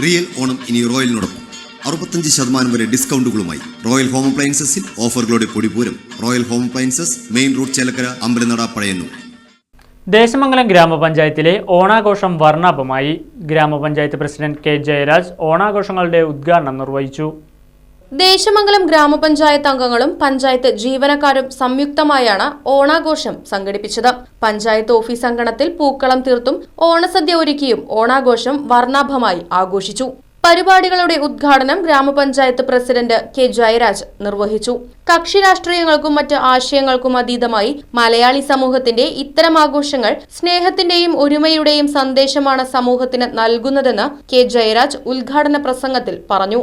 Real Onam ഇനി റോയലിനോടൊപ്പം. അറുപത്തഞ്ച് ശതമാനം വരെ ഡിസ്കൗണ്ടുകളുമായി റോയൽ ഹോം അപ്ലയൻസസിൽ ഓഫറുകളുടെ പൊടിപൂരം royal home appliances main road Chelakkara Ambalanada Pazhayannur. Desamangalam ഗ്രാമപഞ്ചായത്തിലെ ഓണാഘോഷം വർണാഭമായി ഗ്രാമപഞ്ചായത്ത് പ്രസിഡന്റ് കെ ജയരാജ് ഓണാഘോഷങ്ങളുടെ ഉദ്ഘാടനം നിർവഹിച്ചു. ദേശമംഗലം ഗ്രാമപഞ്ചായത്ത് അംഗങ്ങളും പഞ്ചായത്ത് ജീവനക്കാരും സംയുക്തമായാണ് ഓണാഘോഷം സംഘടിപ്പിച്ചത്. പഞ്ചായത്ത് ഓഫീസ് അങ്കണത്തിൽ പൂക്കളം തീർത്തും ഓണസദ്യ ഒരുക്കിയും ഓണാഘോഷം വർണാഭമായി ആഘോഷിച്ചു. പരിപാടികളുടെ ഉദ്ഘാടനം ഗ്രാമപഞ്ചായത്ത് പ്രസിഡന്റ് കെ ജയരാജ് നിർവഹിച്ചു. കക്ഷി രാഷ്ട്രീയങ്ങൾക്കും മറ്റ് ആശയങ്ങൾക്കും അതീതമായി മലയാളി സമൂഹത്തിന്റെ ഇത്തരം ആഘോഷങ്ങൾ സ്നേഹത്തിന്റെയും ഒരുമയുടെയും സന്ദേശമാണ് സമൂഹത്തിന് നൽകുന്നതെന്ന് കെ ജയരാജ് ഉദ്ഘാടന പ്രസംഗത്തിൽ പറഞ്ഞു.